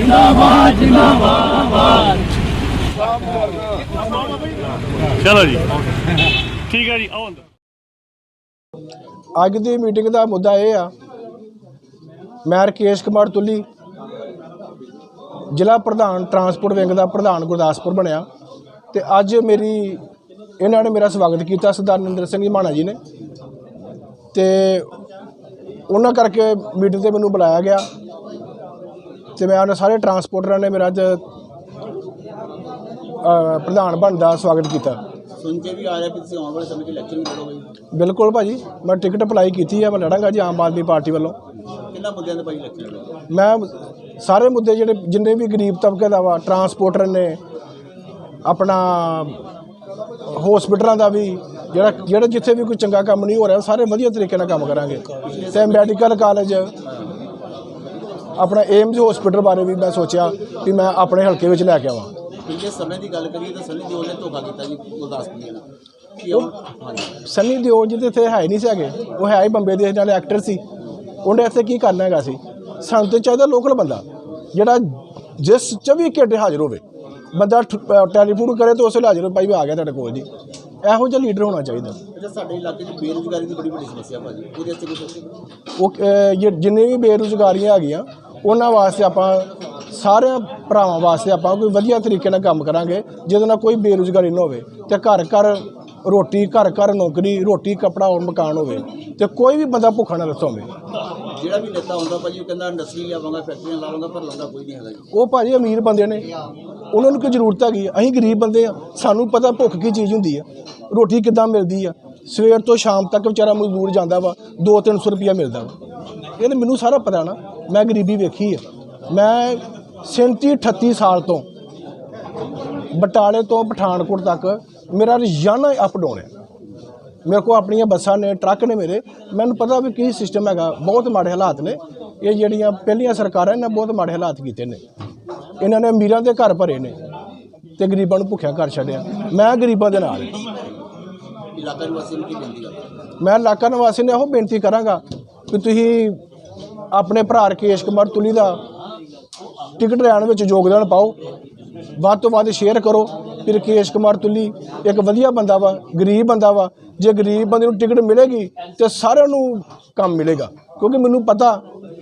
ਜਿੰਦਾਬਾਦ ਜਿੰਦਾਬਾਦ। ਚਲੋ ਜੀ। ਠੀਕ ਹੈ ਜੀ, ਆਓ ਅੰਦਰ। ਅੱਜ ਦੀ ਮੀਟਿੰਗ ਦਾ ਮੁੱਦਾ ਇਹ ਆ, ਮੈਂ ਰਕੇਸ਼ ਕੁਮਾਰ ਤੁੱਲੀ, ਜ਼ਿਲ੍ਹਾ ਪ੍ਰਧਾਨ ਟਰਾਂਸਪੋਰਟ ਵਿੰਗ ਦਾ ਪ੍ਰਧਾਨ ਗੁਰਦਾਸਪੁਰ ਬਣਿਆ ਤੇ ਅੱਜ ਮੇਰੀ, ਇਹਨਾਂ ਨੇ ਮੇਰਾ ਸਵਾਗਤ ਕੀਤਾ ਸਰਦਾਰ ਨਰਿੰਦਰ ਸਿੰਘ ਜੀ ਮਾਣਾ ਜੀ ਨੇ ਤੇ ਉਹਨਾਂ ਕਰਕੇ ਮੀਟਿੰਗ ਤੇ ਮੈਨੂੰ ਬੁਲਾਇਆ ਗਿਆ। ਤੇ ਮੈਂ ਉਹਨਾਂ ਸਾਰੇ ਟਰਾਂਸਪੋਰਟਰਾਂ ਨੇ ਮੇਰਾ ਅੱਜ ਅ, ਪ੍ਰਧਾਨ ਬਣਨ ਦਾ ਸਵਾਗਤ ਕੀਤਾ। ਸੁਣ ਕੇ ਵੀ ਆ ਰਿਹਾ ਕਿ ਤੁਸੀਂ ਆਉਣ ਵਾਲੇ ਸਮੇਂ 'ਚ ਇਲੈਕਸ਼ਨ ਵੀ ਲੜੋਗੇ ਬਿਲਕੁਲ ਭਾਜੀ ਮੈਂ ਟਿਕਟ ਅਪਲਾਈ ਕੀਤੀ ਹੈ ਮੈਂ ਲੜਾਂਗਾ ਜੀ ਆਮ ਆਦਮੀ ਪਾਰਟੀ ਵੱਲੋਂ। ਕਿੰਨਾ ਮੁੱਦਿਆਂ ਦੇ ਭਾਈ ਇਲੈਕਸ਼ਨ ਲੜੋਗੇ? ਮੈਂ ਸਾਰੇ ਮੁੱਦੇ ਜਿਹੜੇ ਜਿੰਨੇ ਵੀ ਗਰੀਬ ਤਬਕੇ ਦਾ ਵਾ ਟਰਾਂਸਪੋਰਟਰ ਨੇ ਆਪਣਾ ਹਸਪੀਟਲਾਂ ਦਾ ਵੀ ਜਿਹੜਾ ਜਿਹੜਾ ਜਿੱਥੇ ਵੀ ਕੋਈ ਚੰਗਾ ਕੰਮ ਨਹੀਂ ਹੋ ਰਿਹਾ ਸਾਰੇ ਵਧੀਆ ਤਰੀਕੇ ਨਾਲ ਕੰਮ ਕਰਾਂਗੇ। ਤੇ ਮੈਡੀਕਲ ਕਾਲਜ ਆਪਣਾ ਏਮਜ਼ ਹਸਪੀਟਲ ਬਾਰੇ ਵੀ ਮੈਂ ਸੋਚਿਆ ਕਿ ਮੈਂ ਆਪਣੇ ਹਲਕੇ ਵਿੱਚ ਲੈ ਕੇ ਆਵਾਂ। ਪਿਛਲੇ ਸਮੇਂ ਦੀ ਗੱਲ ਕਰੀਏ ਤਾਂ ਸਨੀ ਦਿਓਲ ਨੇ ਧੋਖਾ ਕੀਤਾ ਜੀ ਗੁਰਦਾਸਪੁਰ ਦੇ ਨਾਲ। ਕੀ ਉਹ ਹਾਂਜੀ। ਸੰਨੀ ਦਿਓਲ ਜੀ ਤੇ ਇੱਥੇ ਹੈ ਹੀ ਨਹੀਂ ਸੀ ਹੈਗੇ। ਉਹ ਹੈ ਹੀ ਬੰਬੇ ਦੇ ਨਾਲੇ ਐਕਟਰ ਸੀ। ਉਹਨੇ ਇੱਥੇ ਕੀ ਕਰਨਾ ਹੈਗਾ ਸੀ? ਸਾਨੂੰ ਤੇ ਚਾਹੀਦਾ ਲੋਕਲ ਬੰਦਾ ਜਿਹੜਾ ਜਿਸ 24 ਘੰਟੇ ਹਾਜ਼ਰ ਹੋਵੇ। ਬੰਦਾ ਟੈਲੀਫੋਨ ਕਰੇ ਤਾਂ ਉਸੇ ਵੇਲੇ ਹਾਜ਼ਰ ਹੋ ਭਾਈ ਆ ਗਿਆ ਤੁਹਾਡੇ ਕੋਲ ਜੀ। ਇਹੋ ਜਿਹਾ ਲੀਡਰ ਹੋਣਾ ਚਾਹੀਦਾ। ਅੱਛਾ ਸਾਡੇ ਇਲਾਕੇ 'ਚ ਬੇਰੁਜ਼ਗਾਰੀ ਦੀ ਬੜੀ ਵੱਡੀ ਸਮੱਸਿਆ ਭਾਜੀ। ਉਹਦੇ ਵਾਸਤੇ ਕੁਝ ਉਹ ਜਿ- ਜਿੰਨੇ ਵੀ ਬੇਰੁਜ਼ਗਾਰੀਆਂ ਹੈਗੀਆਂ ਉਹਨਾਂ ਵਾਸਤੇ ਆਪਾਂ ਸਾਰਿਆਂ ਭਰਾਵਾਂ ਵਾਸਤੇ ਆਪਾਂ ਕੋਈ ਵਧੀਆ ਤਰੀਕੇ ਨਾਲ ਕੰਮ ਕਰਾਂਗੇ ਜਿਹਦੇ ਨਾਲ ਕੋਈ ਬੇਰੁਜ਼ਗਾਰੀ ਨਾ ਹੋਵੇ ਤੇ ਘਰ ਘਰ ਰੋਟੀ ਘਰ ਘਰ ਨੌਕਰੀ ਰੋਟੀ ਕਪੜਾ ਔਰ ਮਕਾਨ ਹੋਵੇ ਤੇ ਕੋਈ ਵੀ ਬੰਦਾ ਭੁੱਖਾ ਨਾ ਰਸੋਵੇ ਜਿਹੜਾ ਵੀ ਨੇਤਾ ਹੁੰਦਾ ਭਾਜੀ ਉਹ ਕਹਿੰਦਾ ਇੰਡਸਟਰੀ ਲਿਆਵਾਂਗਾ ਫੈਕਟਰੀਆਂ ਲਾਵਾਂਗਾ ਪਰ ਲਾਉਂਦਾ ਕੋਈ ਨਹੀਂ ਹੈਗਾ ਜੀ। ਉਹ ਭਾਜੀ ਅਮੀਰ ਬੰਦੇ ਨੇ। ਉਹਨਾਂ ਨੂੰ ਕੀ ਜ਼ਰੂਰਤ ਹੈਗੀ? ਅਸੀਂ ਗਰੀਬ ਬੰਦੇ ਆ। ਸਾਨੂੰ ਪਤਾ ਭੁੱਖ ਕੀ ਚੀਜ਼ ਹੁੰਦੀ ਆ। ਰੋਟੀ ਕਿੱਦਾਂ ਮਿਲਦੀ ਆ? ਸਵੇਰ ਤੋਂ ਸ਼ਾਮ ਤੱਕ ਵਿਚਾਰਾ ਮਜ਼ਦੂਰ ਜਾਂਦਾ ਵਾ। 2-300 ਰੁਪਇਆ ਮਿਲਦਾ ਵਾ। ਇਹ ਤਾਂ ਮੈਨੂੰ ਸਾਰਾ ਪਤਾ ਨਾ ਮੈਂ ਗਰੀਬੀ ਵੇਖੀ ਆ। ਮੈਂ 37 38 ਸਾਲ ਤੋਂ ਬਟਾਲੇ ਤੋਂ ਪਠਾਨਕੋਟ ਤੱਕ ਮੇਰਾ ਰੋਜ਼ਾਨਾ ਅਪ ਡਾਊਨ ਹੈ ਮੇਰੇ ਕੋਲ ਆਪਣੀਆਂ ਬੱਸਾਂ ਨੇ ਟਰੱਕ ਨੇ ਮੇਰੇ। ਮੈਨੂੰ ਪਤਾ ਵੀ ਕੀ ਸਿਸਟਮ ਹੈਗਾ ਬਹੁਤ ਮਾੜੇ ਹਾਲਾਤ ਨੇ। ਇਹ ਜਿਹੜੀਆਂ ਪਹਿਲੀਆਂ ਸਰਕਾਰਾਂ ਨੇ ਬਹੁਤ ਮਾੜੇ ਹਾਲਾਤ ਕੀਤੇ ਨੇ। ਇਹਨਾਂ ਨੇ ਅਮੀਰਾਂ ਦੇ ਘਰ ਭਰੇ ਨੇ ਤੇ ਗਰੀਬਾਂ ਨੂੰ ਭੁੱਖਿਆ ਕਰ ਛੱਡਿਆ। ਮੈਂ ਗਰੀਬਾਂ ਦੇ ਨਾਲ। ਇਲਾਕਾ ਨਿਵਾਸੀ ਨੂੰ ਕੀ ਬੇਨਤੀ ਕਰਦੇ ਮੈਂ ਇਲਾਕਾ ਨਿਵਾਸੀ ਨੇ ਉਹ ਬੇਨਤੀ ਕਰਾਂਗਾ ਕਿ ਤੁਸੀਂ ਆਪਣੇ ਭਰਾ ਰਕੇਸ਼ ਕੁਮਾਰ ਤੁਲੀ ਦਾ ਟਿਕਟ ਲੈਣ ਵਿੱਚ ਯੋਗਦਾਨ ਪਾਓ। ਵੱਧ ਤੋਂ ਵੱਧ ਸ਼ੇਅਰ ਕਰੋ ਕਿ ਰਕੇਸ਼ ਕੁਮਾਰ ਤੁਲੀ ਇੱਕ ਵਧੀਆ ਬੰਦਾ ਵਾ ਗਰੀਬ ਬੰਦਾ ਵਾ। ਜੇ ਗਰੀਬ ਬੰਦੇ ਨੂੰ ਟਿਕਟ ਮਿਲੇਗੀ ਤੇ ਸਾਰਿਆਂ ਨੂੰ ਕੰਮ ਮਿਲੇਗਾ। ਕਿਉਂਕਿ ਮੈਨੂੰ ਪਤਾ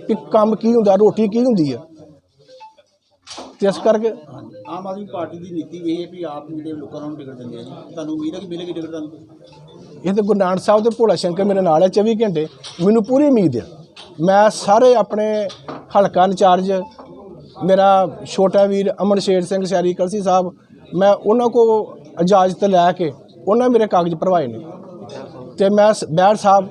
ਕਿ ਕੰਮ ਕੀ ਹੁੰਦਾ ਰੋਟੀ ਕੀ ਹੁੰਦੀ ਆ। ਤੇ ਇਸ ਕਰਕੇ ਆਮ ਆਦਮੀ ਪਾਰਟੀ ਦੀ ਨੀਤੀ ਇਹ ਹੈ ਵੀ ਆਪ ਜਿਹੜੇ ਲੋਕਾਂ ਨੂੰ ਟਿਕਟ ਦਿੰਦੇ ਆ ਜੀ। ਤੁਹਾਨੂੰ ਉਮੀਦ ਹੈ ਕਿ ਮਿਲੇਗੀ ਟਿਕਟ ਤੁਹਾਨੂੰ? ਇਹ ਤੇ ਗੁਰੂ ਨਾਨਕ ਸਾਹਿਬ ਤੇ ਭੋਲਾ ਸ਼ੰਕਰ ਮੇਰੇ ਨਾਲ ਹੈ 24 ਘੰਟੇ। ਮੈਨੂੰ ਪੂਰੀ ਉਮੀਦ ਹੈ ਮੈਂ ਸਾਰੇ ਆਪਣੇ ਹਲਕਾ ਇੰਚਾਰਜ, ਮੇਰਾ ਛੋਟਾ ਵੀਰ ਅਮਨ ਸ਼ੇਰ ਸਿੰਘ ਸ਼ਹਿਰੀ ਕਲਸੀ ਸਾਹਿਬ, ਮੈਂ ਉਹਨਾਂ ਕੋ ਇਜਾਜ਼ਤ ਲੈ ਕੇ ਉਹਨਾਂ ਮੇਰੇ ਕਾਗਜ਼ ਭਰਵਾਏ ਨੇ। ਤੇ ਮੈਂ ਸ- ਬੈੜ ਸਾਹਿਬ,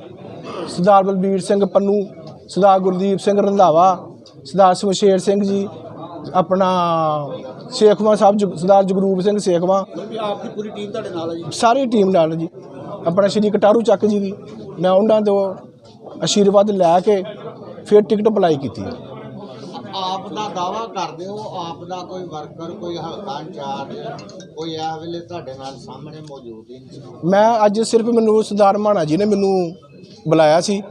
ਸਰਦਾਰ ਬਲਬੀਰ ਸਿੰਘ ਪੰਨੂ, ਸਰਦਾਰ ਗੁਰਦੀਪ ਸਿੰਘ ਰੰਧਾਵਾ, ਸਰਦਾਰ ਸ਼ਮਸ਼ੇਰ ਸਿੰਘ ਜੀ, ਆਪਣਾ ਸ਼ੇਖਵਾ ਸਾਹਿਬ, ਜਗ- ਸਰਦਾਰ ਜਗਰੂਪ ਸਿੰਘ ਸੇਖਵਾ ਵੀ ਦੀ ਪੂਰੀ ਟੀਮ ਤੁਹਾਡੇ ਨਾਲ ਹੈ ਜੀ ਸਾਰੀ ਟੀਮ ਨਾਲ ਜੀ। ਆਪਣਾ ਸ਼੍ਰੀ ਕਟਾਰੂ ਚੱਕ ਜੀ ਵੀ, ਮੈਂ ਉਹਨਾਂ ਤੋਂ ਆਸ਼ੀਰਵਾਦ ਲੈ ਕੇ ਫਿਰ ਟਿਕਟ ਅਪਲਾਈ ਕੀਤੀ। ਆਪ ਦਾ ਦਾਵਾ ਕਰਦੇ ਹੋ? ਆਪ ਦਾ ਕੋਈ ਵਰਕਰ ਕੋਈ ਹਲਕਾ ਇੰਚਾਰਜ ਕੋਈ ਆ ਵੇਲੇ ਤੁਹਾਡੇ ਨਾਲ ਸਾਹਮਣੇ ਮੌਜੂਦ ਹੀ ਨਹੀਂ ਮੈਂ ਅੱਜ ਸਿਰਫ ਮੈਨੂੰ ਸਰਦਾਰ ਮਾਣਾ ਜੀ ਨੇ ਮੈਨੂੰ ਬੁਲਾਇਆ ਸੀ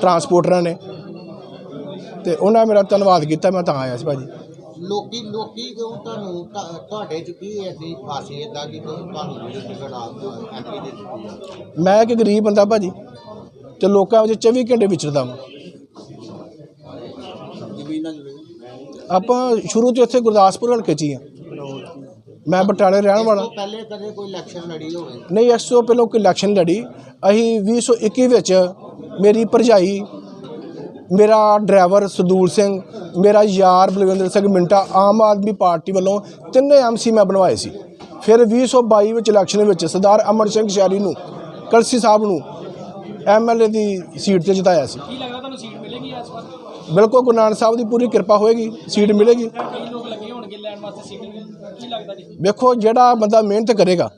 ਟਰਾਂਸਪੋਰਟਰਾਂ ਨੇ। ਤੇ ਉਹਨਾਂ ਮੇਰਾ ਧੰਨਵਾਦ ਕੀਤਾ ਮੈਂ ਤਾਂ ਆਇਆ ਸੀ ਭਾਜੀ। ਲੋਕੀ ਲੋਕੀ ਕਿਉਂ ਤੁਹਾਨੂੰ ਤੁਹਾ- ਤੁਹਾਡੇ ਚ ਕੀ ਐਸੀ ਖਾਸੀਅਤ ਆ ਕਿ ਤੁਸੀਂ ਤੁਹਾਨੂੰ ਜਿਹੜੀ ਟਿਕਟ ਆ ਐਮਪੀ ਦੇ ਦਿੱਤੀ ਆ? ਮੈਂ ਇੱਕ ਗਰੀਬ ਬੰਦਾ ਭਾਜੀ। ਤੇ ਲੋਕਾਂ ਵਿੱਚ 24 ਘੰਟੇ ਵਿਚਰਦਾ ਵਾਂ। ਆਪਾਂ ਸ਼ੁਰੂ ਤੋਂ ਇੱਥੇ ਗੁਰਦਾਸਪੁਰ ਹਲਕੇ 'ਚ ਹੀ ਆ। ਮੈਂ ਬਟਾਲੇ ਰਹਿਣ ਵਾਲਾ। ਪਹਿਲੇ ਕਦੇ ਕੋਈ ਇਲੈਕਸ਼ਨ ਲੜੀ ਹੋਵੇ ਨਹੀਂ, ਇਸ ਤੋਂ ਪਹਿਲਾਂ ਕੋਈ ਇਲੈਕਸ਼ਨ ਲੜੀ। ਅਸੀਂ 2021 ਵਿੱਚ ਮੇਰੀ ਭਰਜਾਈ, ਮੇਰਾ ਡਰਾਈਵਰ ਸਦੂਲ ਸਿੰਘ, ਮੇਰਾ ਯਾਰ ਬਲਵਿੰਦਰ ਸਿੰਘ ਮਿੰਟਾ ਆਮ ਆਦਮੀ ਪਾਰਟੀ ਵੱਲੋਂ ਤਿੰਨੇ ਐਮਸੀ ਮੈਂ ਬਣਵਾਏ ਸੀ। ਫਿਰ 2022 ਵਿੱਚ ਇਲੈਕਸ਼ਨ ਵਿੱਚ ਸਰਦਾਰ ਅਮਰ ਸਿੰਘ ਸ਼ਹਿਰੀ ਨੂੰ, ਕਲਸੀ ਸਾਹਿਬ ਨੂੰ ਐਮਐਲਏ ਦੀ ਸੀਟ ਤੇ ਜਿਤਾਇਆ ਸੀ। ਕੀ ਲੱਗਦਾ ਤੁਹਾਨੂੰ ਸੀਟ ਮਿਲੇਗੀ ਇਸ ਵਾਰ? ਬਿਲਕੁਲ ਗੁਰੂ ਨਾਨਕ ਸਾਹਿਬ ਦੀ ਪੂਰੀ ਕਿਰਪਾ ਹੋਏਗੀ ਸੀਟ ਮਿਲੇਗੀ। ਕਈ ਲੋਕ ਲੱਗੇ ਹੋਣਗੇ ਲੈਣ ਵਾਸਤੇ ਸੀਟ ਕੀ ਲੱਗਦਾ ਜੀ? ਵੇਖੋ ਜਿਹੜਾ ਬੰਦਾ ਮਿਹਨਤ ਕਰੇਗਾ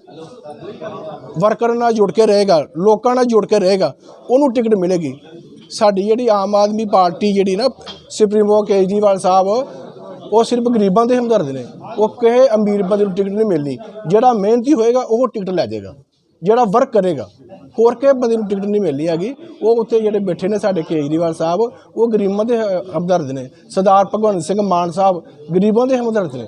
ਵਰਕਰ ਨਾਲ ਜੁੜ ਕੇ ਰਹੇਗਾ ਲੋਕਾਂ ਨਾਲ ਜੁੜ ਕੇ ਰਹੇਗਾ ਉਹਨੂੰ ਟਿਕਟ ਮਿਲੇਗੀ। ਸਾਡੀ ਜਿਹੜੀ ਆਮ ਆਦਮੀ ਪਾਰਟੀ ਜਿਹੜੀ ਨਾ ਸੁਪਰੀਮੋ ਕੇਜਰੀਵਾਲ ਸਾਹਿਬ ਉਹ ਸਿਰਫ ਗਰੀਬਾਂ ਦੇ ਹਮਦਰਦ ਨੇ। ਉਹ ਕਿਸੇ ਅਮੀਰ ਬੰਦੇ ਨੂੰ ਟਿਕਟ ਨਹੀਂ ਮਿਲਣੀ। ਜਿਹੜਾ ਮਿਹਨਤੀ ਹੋਏਗਾ ਉਹ ਟਿਕਟ ਲੈ ਜਾਏਗਾ। ਜਿਹੜਾ ਵਰਕ ਕਰੇਗਾ। ਹੋਰ ਕੇ ਬੰਦੇ ਨੂੰ ਟਿਕਟ ਨਹੀਂ ਮਿਲਣੀ ਹੈਗੀ। ਉਹ ਉੱਥੇ ਜਿਹੜੇ ਬੈਠੇ ਨੇ ਸਾਡੇ ਕੇਜਰੀਵਾਲ ਸਾਹਿਬ ਉਹ ਗਰੀਬਾਂ ਦੇ ਹਮਦਰਦ ਨੇ। ਸਰਦਾਰ ਭਗਵੰਤ ਸਿੰਘ ਮਾਨ ਸਾਹਿਬ ਗਰੀਬਾਂ ਦੇ ਹਮਦਰਦ ਨੇ।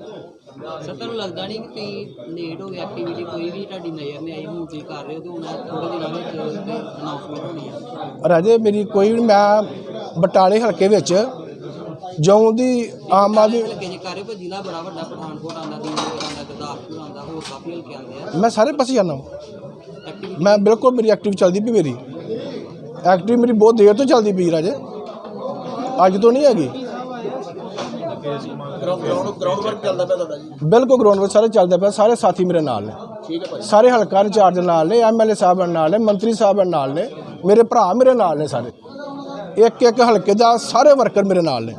ਸਰ ਤੁਹਾਨੂੰ ਲੱਗਦਾ ਨਹੀਂ ਕਿ ਤੁਸੀਂ ਲੇਟ ਹੋ ਗਏ? ਐਕਟੀਵਿਟੀ ਕੋਈ ਵੀ ਤੁਹਾਡੀ ਨਜ਼ਰ ਨਹੀਂ ਆਈ ਹੁਣ ਤੁਸੀਂ ਕਰ ਰਹੇ ਹੋ ਤੇ ਹੁਣ ਥੋੜੇ ਦਿਨਾਂ ਵਿੱਚ ਅਨਾਉਂਸਮੈਂਟ ਹੋਣੀ ਹੈ ਰਾਜੇ ਮੇਰੀ ਕੋਈ ਵੀ ਮੈਂ ਬਟਾਲੇ ਹਲਕੇ ਵਿੱਚ ਜਿਉਂ ਦੀ ਆਮ ਆਦਮੀ ਲੱਗੇ ਜੇ ਕਰ ਰਹੇ ਹੋ? ਪਰ ਜ਼ਿਲ੍ਹਾ ਬੜਾ ਵੱਡਾ ਪਠਾਨਕੋਟ ਆਉਂਦਾ ਦੀਨਪੁਰ ਆਉਂਦਾ ਗੁਰਦਾਸਪੁਰ ਆਉਂਦਾ ਹੋਰ ਕਾਫੀ ਹਲਕੇ ਆਉਂਦੇ ਆ। ਮੈਂ ਸਾਰੇ ਪਾਸੇ ਜਾਂਦਾ ਐਕਟੀਵਿਟੀ ਮੈਂ ਬਿਲਕੁਲ ਮੇਰੀ ਐਕਟਿਵ ਚੱਲਦੀ ਪਈ ਮੇਰੀ। ਐਕਟਿਵ ਮੇਰੀ ਬਹੁਤ ਦੇਰ ਤੋਂ ਚੱਲਦੀ ਪਈ ਰਾਜੇ। ਅੱਜ ਤੋਂ ਨਹੀਂ ਹੈਗੀ। ਗਰਾਊਂਡ ਗਰਾਊਂਡ ਵਰਕ ਬਿਲਕੁਲ ਗਰਾਊਂਡ ਸਾਰੇ ਚੱਲਦਾ ਪਿਆ ਸਾਰੇ ਸਾਥੀ ਮੇਰੇ ਨਾਲ ਨੇ। ਸਾਰੇ ਹਲਕਾ ਇੰਚਾਰਜ ਨਾਲ ਨੇ ਐਮਐਲਏ ਸਾਹਿਬ ਨਾਲ ਨੇ, ਮੰਤਰੀ ਸਾਹਿਬ ਨਾਲ ਨੇ, ਮੇਰੇ ਭਰਾ ਮੇਰੇ ਨਾਲ ਨੇ ਸਾਰੇ। ਇੱਕ ਇੱਕ ਹਲਕੇ ਦਾ ਸਾਰੇ ਵਰਕਰ ਮੇਰੇ ਨਾਲ ਨੇ।